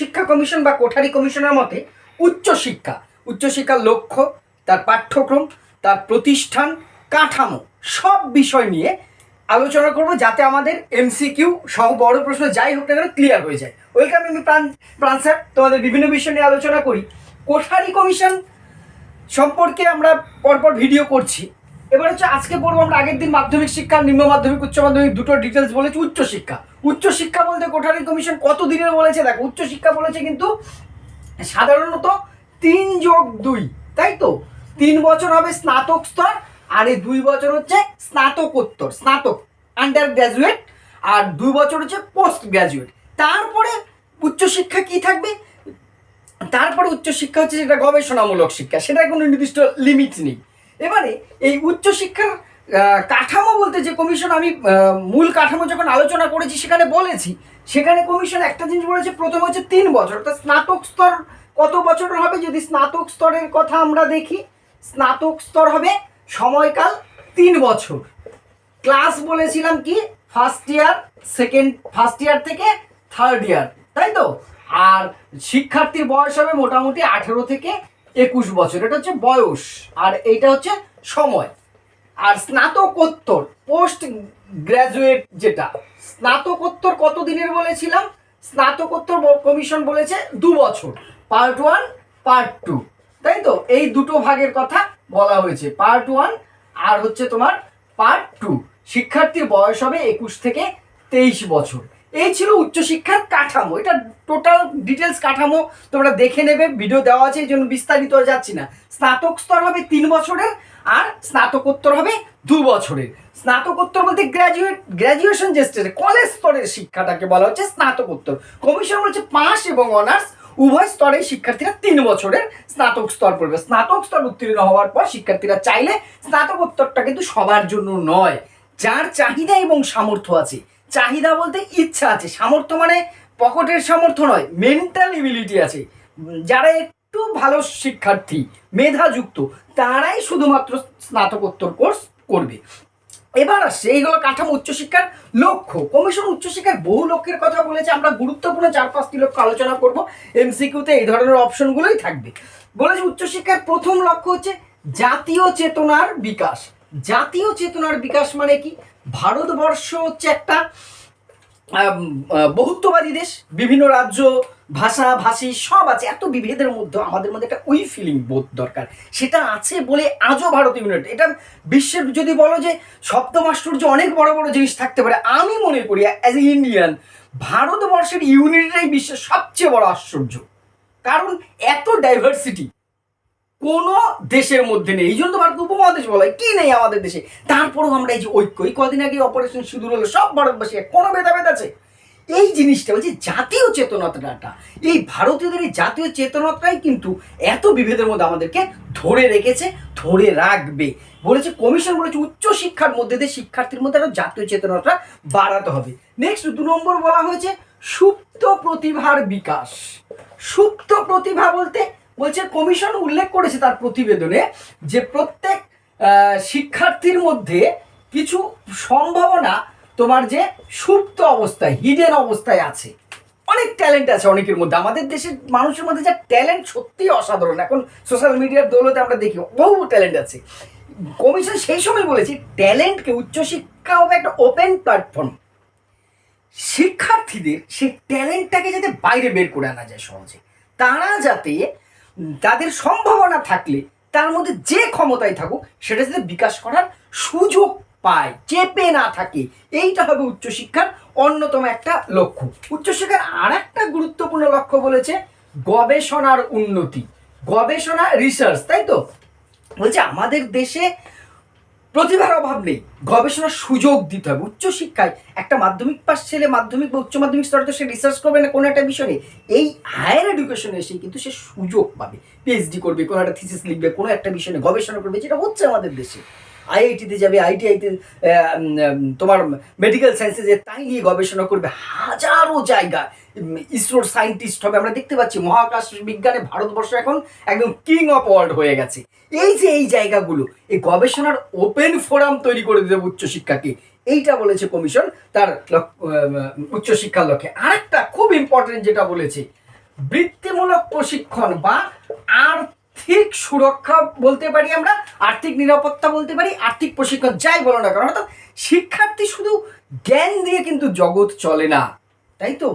শিক্ষা কমিশন বা কোঠারি কমিশনের মতে উচ্চশিক্ষা উচ্চশিক্ষার লক্ষ্য, তার পাঠ্যক্রম, তার প্রতিষ্ঠান, কাঠামো, সব বিষয় নিয়ে আলোচনা করব যাতে আমাদের এমসিকিউ সহ বড় প্রশ্ন যাই হোক না কেন ক্লিয়ার হয়ে যায়। ওয়েলকাম আমি প্রাণ প্রাণ স্যার তোমাদের বিভিন্ন বিষয় নিয়ে আলোচনা করি। কোঠারি কমিশন সম্পর্কে আমরা পরপর ভিডিও করছি। এবার হচ্ছে আজকে পড়ব আমরা আগের দিন মাধ্যমিক শিক্ষা, নিম্ন মাধ্যমিক, উচ্চ মাধ্যমিক দুটো ডিটেলস বলেছি উচ্চশিক্ষা উচ্চশিক্ষা বলতে কোঠারি কমিশন কত দিনের বলেছে? দেখো, উচ্চশিক্ষা বলেছে কিন্তু সাধারণত তিন যোগ দুই, তাই তো? তিন বছর হবে স্নাতক স্তর আর এই দুই বছর হচ্ছে স্নাতকোত্তর, স্নাতক আন্ডার গ্র্যাজুয়েট আর দুই বছর হচ্ছে পোস্ট গ্র্যাজুয়েট তারপরে উচ্চশিক্ষা কি থাকবে? তারপরে উচ্চশিক্ষা হচ্ছে যেটা গবেষণামূলক শিক্ষা সেটা কোনো নির্দিষ্ট লিমিট নেই। এবারে এই উচ্চশিক্ষার কাঠামো বলতে যে কমিশন আমি মূল কাঠামো যখন আলোচনা করেছি, সেখানে বলেছি, সেখানে কমিশন একটা জিনিস বলেছে, প্রথম হচ্ছে তিন বছর, অর্থাৎ স্নাতক স্তর কত বছরের হবে? যদি স্নাতক স্তরের কথা আমরা দেখি, স্নাতক স্তর হবে সময়কাল তিন বছর। ক্লাস বলেছিলাম কি? First year second first year থেকে থার্ড ইয়ার তাই তো? আর শিক্ষার্থীর বয়স হবে মোটামুটি আঠেরো থেকে একুশ বছর, এটা হচ্ছে বয়স, আর এইটা হচ্ছে সময়। আর স্নাতকোত্তর, পোস্ট গ্রাজুয়েট যেটা, স্নাতকোত্তর কত দিনের বলেছিলাম? স্নাতকোত্তর কমিশন বলেছে দু বছর, পার্ট ওয়ান, পার্ট টু। তাই তো? এই দুটো ভাগের কথা বলা হয়েছে, পার্ট ওয়ান আর হচ্ছে তোমার পার্ট টু। শিক্ষার্থীর বয়স হবে একুশ থেকে তেইশ বছর। এই ছিল উচ্চশিক্ষার কাঠামো। এটা টোটাল ডিটেলস কাঠামো তোমরা দেখে নেবে ভিডিও দেওয়া আছে, এই জন্য বিস্তারিত যাচ্ছি না। স্নাতক স্তর হবে তিন বছরের আর স্নাতকোত্তর হবে দু বছরের। স্নাতকোত্তর বলতে গ্র্যাজুয়েট গ্র্যাজুয়েশন যে স্টেজে কলেজ স্তরের শিক্ষাটাকে বলা হচ্ছে স্নাতকোত্তর। কমিশন বলছে পাস এবং অনার্স উভয় স্তরে শিক্ষার্থীরা তিন বছরের স্নাতক স্তর পড়বে। স্নাতক স্তর উত্তীর্ণ হওয়ার পর শিক্ষার্থীরা চাইলে স্নাতকোত্তরটা কিন্তু সবার জন্য নয়। যার চাহিদা এবং সামর্থ্য আছে। চাহিদা বলতে ইচ্ছা আছে। সামর্থ্য মানে পকেটের সামর্থ্য নয় মেন্টাল এবিলিটি আছে। যারা একটু ভালো শিক্ষার্থী, মেধাযুক্ত, তারাই শুধুমাত্র স্নাতকোত্তর কোর্স করবে। এবার আসছে, এইগুলো কাঠামো উচ্চশিক্ষার লক্ষ্য। কমিশন উচ্চশিক্ষার বহু লক্ষ্যের কথা বলেছে, আমরা গুরুত্বপূর্ণ চার পাঁচটি লক্ষ্য আলোচনা করব। এমসিকিউতে এই ধরনের অপশনগুলোই থাকবে। বলেছে, উচ্চশিক্ষার প্রথম লক্ষ্য হচ্ছে জাতীয় চেতনার বিকাশ। জাতীয় চেতনার বিকাশ মানে কি? ভারতবর্ষ হচ্ছে একটা বহুত্ববাদী দেশ। বিভিন্ন রাজ্য, ভাষা, ভাষী সব আছে। এত বিভেদের মধ্যে আমাদের মধ্যে একটা উই ফিলিং বোধ দরকার। সেটা আছে বলে আজও ভারত ইউনিট এটা বিশ্বের যদি বলো যে সপ্তম আশ্চর্য অনেক বড় বড় জিনিস থাকতে পারে, আমি মনে করি অ্যাজ এ ইন্ডিয়ান ভারতবর্ষের ইউনিটটাই বিশ্বের সবচেয়ে বড় আশ্চর্য। কারণ এত ডাইভার্সিটি কোনো দেশের মধ্যে নেই। এই জন্য তো ভারত উপমহাদেশ বলা হয়। কি নেই আমাদের দেশে? তারপরেও আমরা এই যে ঐক্য, এই কদিন আগে অপারেশন সিঁদুর হলো, সব ভারতবাসী কোনো ভেদাভেদ আছে? এই জিনিসটা বলছি, জাতীয় চেতনাটা এই ভারতীয়দের এই জাতীয় চেতনাটাই কিন্তু এত বিভেদের মধ্যে আমাদেরকে ধরে রেখেছে, ধরে রাখবে। বলেছে কমিশন বলেছে, উচ্চ শিক্ষার মধ্যে দিয়ে শিক্ষার্থীর মধ্যে আরও জাতীয় চেতনাটা বাড়াতে হবে। নেক্সট দু নম্বর বলা হয়েছে, সুপ্ত প্রতিভার বিকাশ। সুপ্ত প্রতিভা বলতে বলছে কমিশন উল্লেখ করেছে তার প্রতিবেদনে যে প্রত্যেক শিক্ষার্থীর মধ্যে কিছু সম্ভাবনা তোমার যে সুপ্ত অবস্থায় হিডেন অবস্থায় আছে। অনেক ট্যালেন্ট আছে অনেকের মধ্যে। আমাদের দেশের মানুষের মধ্যে যা ট্যালেন্ট সত্যিই অসাধারণ। এখন সোশ্যাল মিডিয়ার দৌলতে আমরা দেখি, বহু ট্যালেন্ট আছে। কমিশন সেই সময় বলেছে ট্যালেন্টকে উচ্চশিক্ষা হবে একটা ওপেন প্ল্যাটফর্ম শিক্ষার্থীদের সেই ট্যালেন্টটাকে যাতে বাইরে বের করে আনা যায় সহজে, তারা যাতে তাদের সম্ভাবনা থাকলে তার মধ্যে যে ক্ষমতায় থাকুক, সেটা যাতে বিকাশ করার সুযোগ পায়, চেপে না থাকে, এইটা হবে উচ্চশিক্ষার অন্যতম একটা লক্ষ্য। উচ্চশিক্ষার আর একটা গুরুত্বপূর্ণ লক্ষ্য বলেছে গবেষণার উন্নতি। গবেষণা রিসার্চ তাই তো? বলছে আমাদের দেশে প্রতিভার অভাব নেই। গবেষণার সুযোগ দিতে হবে। উচ্চশিক্ষায় একটা মাধ্যমিক পাস ছেলে মাধ্যমিক বা উচ্চ মাধ্যমিক স্তরে তো সে রিসার্চ করবে না, কোনো একটা বিষয়ে এই হায়ার এডুকেশনে এসে কিন্তু সে সুযোগ পাবে। পিএইচডি করবে, কোনো একটা থিসিস লিখবে, কোনো একটা বিষয় গবেষণা করবে, যেটা হচ্ছে আমাদের দেশে। আইআইটিতে যাবে আইটিআইতে তোমার মেডিকেল সায়েন্সে যে তাই নিয়ে গবেষণা করবে। হাজারো জায়গা ইসরোর সায়েন্টিস্ট হবে। আমরা দেখতে পাচ্ছি মহাকাশ বিজ্ঞানে ভারতবর্ষ এখন একদম কিং অফ ওয়ার্ল্ড হয়ে গেছে। এই যে এই জায়গাগুলো, এই গবেষণার ওপেন ফোরাম তৈরি করে দেবে উচ্চশিক্ষাকে। এইটা বলেছে কমিশন, তার উচ্চশিক্ষার লক্ষ্যে। আরেকটা খুব ইম্পর্টেন্ট যেটা বলেছে, বৃত্তিমূলক প্রশিক্ষণ বা আর্থিক সুরক্ষা বলতে পারি আমরা, আর্থিক নিরাপত্তা বলতে পারি, আর্থিক প্রশিক্ষণ যাই বলো না কারণ অর্থাৎ শিক্ষার্থী শুধু জ্ঞান দিয়ে কিন্তু জগৎ চলে না, তাই তো?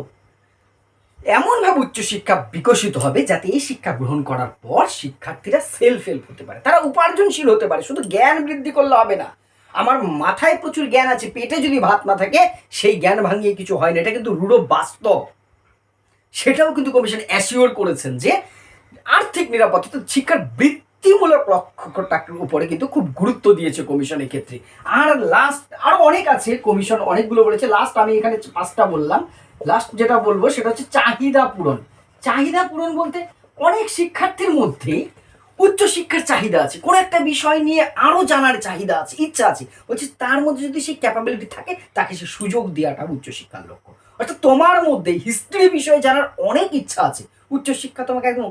এমনভাবে উচ্চশিক্ষা বিকশিত হবে যাতে এই শিক্ষা গ্রহণ করার পর শিক্ষার্থীরা সেলফ হেল্প হতে পারে। তারা উপার্জনশীল হতে পারে। শুধু জ্ঞান বৃদ্ধি করলে হবে না। আমার মাথায় প্রচুর জ্ঞান আছে, পেটে যদি ভাত না থাকে, সেই জ্ঞান ভাঙিয়ে কিছু হয় না। এটা কিন্তু রূঢ় বাস্তব। সেটাও কিন্তু কমিশন অ্যাসিওর করেছেন যে আর্থিক নিরাপত্তা অর্থাৎ শিক্ষার বৃত্তিমূলক লক্ষ্যটার উপরে কিন্তু খুব গুরুত্ব দিয়েছে কমিশন ক্ষেত্রে আর লাস্ট আরও অনেক আছে। কমিশন অনেকগুলো বলেছে। লাস্ট আমি এখানে পাঁচটা বললাম। লাস্ট যেটা বলব সেটা হচ্ছে চাহিদা পূরণ। চাহিদা পূরণ বলতে অনেক শিক্ষার্থীর মধ্যে উচ্চশিক্ষার চাহিদা আছে। কোনো একটা বিষয় নিয়ে আরও জানার চাহিদা আছে, ইচ্ছা আছে। বলছে তার মধ্যে যদি সেই ক্যাপাবিলিটি থাকে, তাকে সে সুযোগ দেওয়াটা উচ্চশিক্ষার লক্ষ্য। অর্থাৎ তোমার মধ্যে হিস্ট্রি বিষয়ে জানার অনেক ইচ্ছা আছে। উচ্চশিক্ষা তোমাকে একদম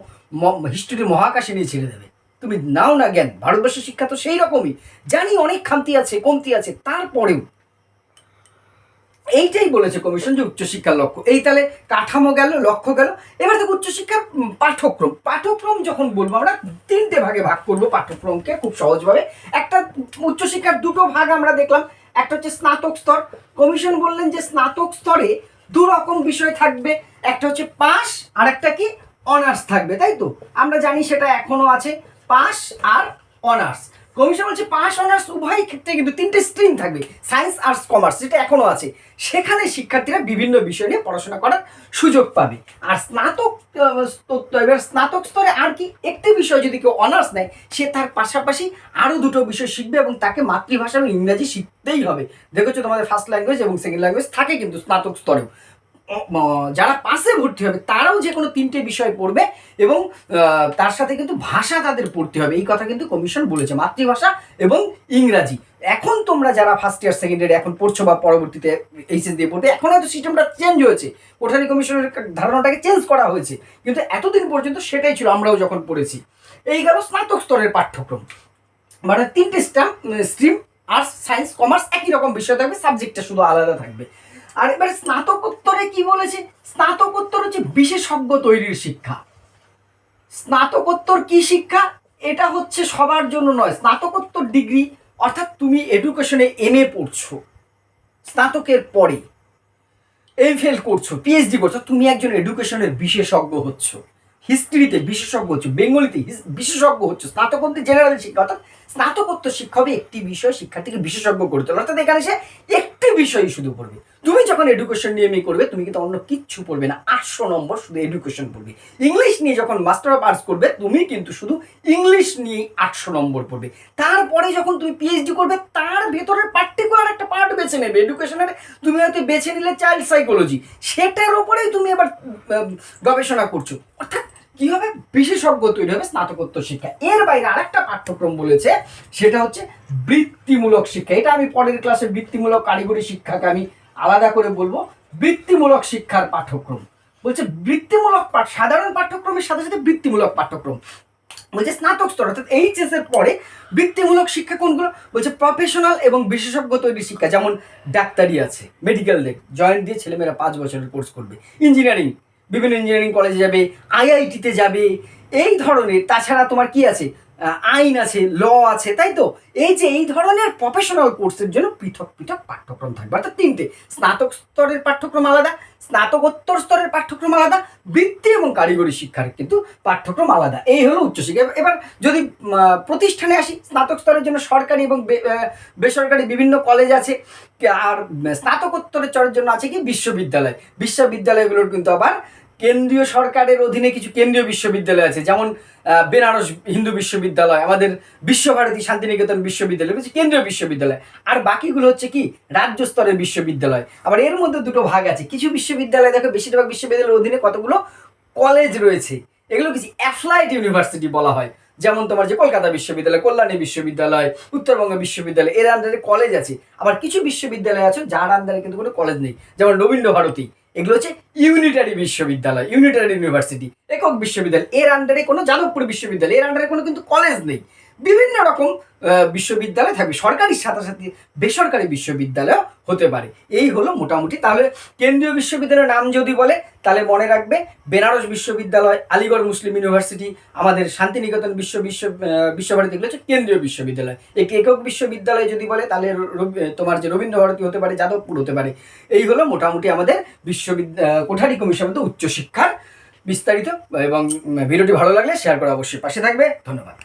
হিস্ট্রির মহাকাশে নিয়ে ছেড়ে দেবে। তুমি নাও না জ্ঞান। ভারতবর্ষের শিক্ষা তো সেই রকমই। জানি অনেক খামতি আছে, কমতি আছে। তারপরেও এইটাই বলেছে কমিশন যে উচ্চশিক্ষার লক্ষ্য। এই তাহলে কাঠামো গেল, লক্ষ্য গেল। এবার দেখো উচ্চশিক্ষার পাঠ্যক্রম। পাঠ্যক্রম যখন বলব, আমরা তিনটে ভাগে ভাগ করব পাঠ্যক্রমকে খুব সহজভাবে। একটা উচ্চশিক্ষার দুটো ভাগ আমরা দেখলাম। একটা হচ্ছে স্নাতক স্তর। কমিশন বললেন যে স্নাতক স্তরে দু রকম বিষয় থাকবে। একটা হচ্ছে পাস আর একটা কি? অনার্স থাকবে, তাই তো? আমরা জানি সেটা এখনও আছে। পাস আর অনার্স কমিশন বলছে পাস অনার্স উভয় ক্ষেত্রে কিন্তু তিনটে স্ট্রিম থাকবে সায়েন্স আর্টস কমার্স যেটা এখনও আছে। সেখানে শিক্ষার্থীরা বিভিন্ন বিষয় নিয়ে পড়াশোনা করার সুযোগ পাবে। আর স্নাতক এবার স্নাতক স্তরে আর কি একটি বিষয় যদি কেউ অনার্স নেয়, সে তার পাশাপাশি আরও দুটো বিষয় শিখবে এবং তাকে মাতৃভাষা এবং ইংরাজি শিখতেই হবে। দেখেছ তোমাদের ফার্স্ট ল্যাঙ্গুয়েজ এবং সেকেন্ড ল্যাঙ্গুয়েজ থাকে কিন্তু স্নাতক স্তরেও। যারা পাশে ভর্তি হবে, তারাও যে কোনো তিনটে বিষয় পড়বে এবং তার সাথে কিন্তু ভাষা তাদের পড়তে হবে। এই কথা কিন্তু কমিশন বলেছে, মাতৃভাষা এবং ইংরাজি। এখন তোমরা যারা ফার্স্ট ইয়ার সেকেন্ড ইয়ার এখন পড়ছো বা পরবর্তীতে এইচএস দিয়ে পড়বে, এখন হয়তো সিস্টেমটা চেঞ্জ হয়েছে। কোঠারি কমিশনের ধারণাটাকে চেঞ্জ করা হয়েছে। কিন্তু এতদিন পর্যন্ত সেটাই ছিল, আমরাও যখন পড়েছি। এই গেল স্নাতক স্তরের পাঠ্যক্রম। মানে তিনটে stem stream arts science commerce একই রকম বিষয় থাকবে সাবজেক্টটা শুধু আলাদা থাকবে। আর এবার স্নাতকোত্তরে কি বলেছে? স্নাতকোত্তর হচ্ছে বিশেষজ্ঞ তৈরির শিক্ষা। স্নাতকোত্তর কি শিক্ষা? এটা হচ্ছে সবার জন্য নয়, স্নাতকোত্তর ডিগ্রি, অর্থাৎ তুমি এডুকেশনে এম এ পড়ছো, স্নাতকের পরে। এম ফেল করছ, পিএইচডি করছ, তুমি একজন এডুকেশনের বিশেষজ্ঞ হচ্ছ। হিস্ট্রিতে বিশেষজ্ঞ হচ্ছে, বেঙ্গলিতে বিশেষজ্ঞ হচ্ছে, স্নাতকোত্তর জেনারেল শিক্ষা, অর্থাৎ স্নাতকোত্তর শিক্ষা হবে একটি বিষয় শিক্ষার্থীকে বিশেষজ্ঞ করে তোলে। অর্থাৎ এখানে সে একটি বিষয়ই শুধু পড়বে। তুমি যখন এডুকেশন নিয়ে এমএ করবে, তুমি কিন্তু অন্য কিচ্ছু পড়বে না। আটশো নম্বর শুধু এডুকেশন পড়বে। ইংলিশ নিয়ে যখন মাস্টার অফ আর্টস করবে, তুমি কিন্তু শুধু ইংলিশ নিয়ে আটশো নম্বর পড়বে। তারপরে যখন তুমি পিএইচডি করবে, তার ভেতরের পার্টিকুলার একটা পার্ট বেছে নেবে। এডুকেশনের তুমি হয়তো বেছে নিলে চাইল্ড সাইকোলজি সেটার ওপরেই তুমি এবার গবেষণা করছ। অর্থাৎ কি হবে? বিশেষজ্ঞ তৈরি হবে স্নাতকোত্তর শিক্ষা। এর বাইরে আরেকটা পাঠ্যক্রম বলেছে, সেটা হচ্ছে বৃত্তিমূলক শিক্ষা। এটা আমি পরের ক্লাসে বৃত্তিমূলক কারিগরি শিক্ষাকে আমি আলাদা করে বলব। বৃত্তিমূলক শিক্ষার পাঠ্যক্রম। বলছে বৃত্তিমূলক পাঠ, সাধারণ পাঠ্যক্রমের সাথে সাথে বৃত্তিমূলক পাঠ্যক্রম। বলছে স্নাতক স্তর, অর্থাৎ এইচএস এর পরে বৃত্তিমূলক শিক্ষা কোনগুলো? বলছে প্রফেশনাল এবং বিশেষজ্ঞ তৈরি শিক্ষা, যেমন ডাক্তারি আছে মেডিকেল দেখ জয়েন্ট দিয়ে ছেলেমেয়েরা পাঁচ বছরের কোর্স করবে। ইঞ্জিনিয়ারিং বিভিন্ন ইঞ্জিনিয়ারিং কলেজে যাবে আইআইটিতে যাবে, এই ধরনের। তাছাড়া তোমার কি আছে? আইন আছে ল আছে, তাই তো? এই যে এই ধরনের প্রফেশনাল কোর্সের জন্য পৃথক পৃথক পাঠ্যক্রম থাকবে। অর্থাৎ তিনটে। স্নাতক স্তরের পাঠ্যক্রম আলাদা, স্নাতকোত্তর স্তরের পাঠ্যক্রম আলাদা, বৃত্তি এবং কারিগরি শিক্ষার কিন্তু পাঠ্যক্রম আলাদা। এই হলো উচ্চশিক্ষা। এবার- যদি প্রতিষ্ঠানে আসি, স্নাতক স্তরের জন্য সরকারি এবং বেসরকারি বিভিন্ন কলেজ আছে, আর স্নাতকোত্তরের চরের জন্য আছে কি? বিশ্ববিদ্যালয়। বিশ্ববিদ্যালয়গুলোর কিন্তু আবার কেন্দ্রীয় সরকারের অধীনে কিছু কেন্দ্রীয় বিশ্ববিদ্যালয় আছে, যেমন বেনারস হিন্দু বিশ্ববিদ্যালয়, আমাদের বিশ্বভারতী শান্তিনিকেতন বিশ্ববিদ্যালয় হচ্ছে কেন্দ্রীয় বিশ্ববিদ্যালয়। আর বাকিগুলো হচ্ছে কি? রাজ্য স্তরের বিশ্ববিদ্যালয়। আবার এর মধ্যে দুটো ভাগ আছে। কিছু বিশ্ববিদ্যালয়, দেখো, বেশিরভাগ বিশ্ববিদ্যালয়ের অধীনে কতগুলো? কলেজ রয়েছে। এগুলো কিছু অ্যাপ্লাইড ইউনিভার্সিটি বলা হয়। যেমন তোমার যে কলকাতা বিশ্ববিদ্যালয়, কল্যাণী বিশ্ববিদ্যালয়, উত্তরবঙ্গ বিশ্ববিদ্যালয়, এর আন্ডারে কলেজ আছে। আবার কিছু বিশ্ববিদ্যালয় আছে যার আন্ডারে কিন্তু কোনো কলেজ নেই। যেমন রবীন্দ্র ভারতী। এগুলো হচ্ছে ইউনিটারি বিশ্ববিদ্যালয় ইউনিটারি ইউনিভার্সিটি একক বিশ্ববিদ্যালয়। এর আন্ডারে কোনো যাদবপুর বিশ্ববিদ্যালয়, এর আন্ডারে কোনো কিন্তু কলেজ নেই। বিভিন্ন রকম বিশ্ববিদ্যালয় থাকবে। সরকারির সাথে সাথে বেসরকারি বিশ্ববিদ্যালয় হতে পারে। এই হলো মোটামুটি। তাহলে কেন্দ্রীয় বিশ্ববিদ্যালয়ের নাম যদি বলে, তাহলে মনে রাখবে বেনারস বিশ্ববিদ্যালয়, আলিগড় মুসলিম ইউনিভার্সিটি, আমাদের শান্তিনিকেতন বিশ্ব বিশ্ব বিশ্বভারতী হচ্ছে কেন্দ্রীয় বিশ্ববিদ্যালয়। এক একক বিশ্ববিদ্যালয় যদি বলে, তাহলে তোমার যে রবীন্দ্রভারতী হতে পারে, যাদবপুর হতে পারে। এই হলো মোটামুটি আমাদের বিশ্ববিদ্যালয় কোঠারি কমিশন উচ্চশিক্ষার বিস্তারিত, এবং ভিডিওটি ভালো লাগলে শেয়ার করা অবশ্যই পাশে থাকবে। ধন্যবাদ।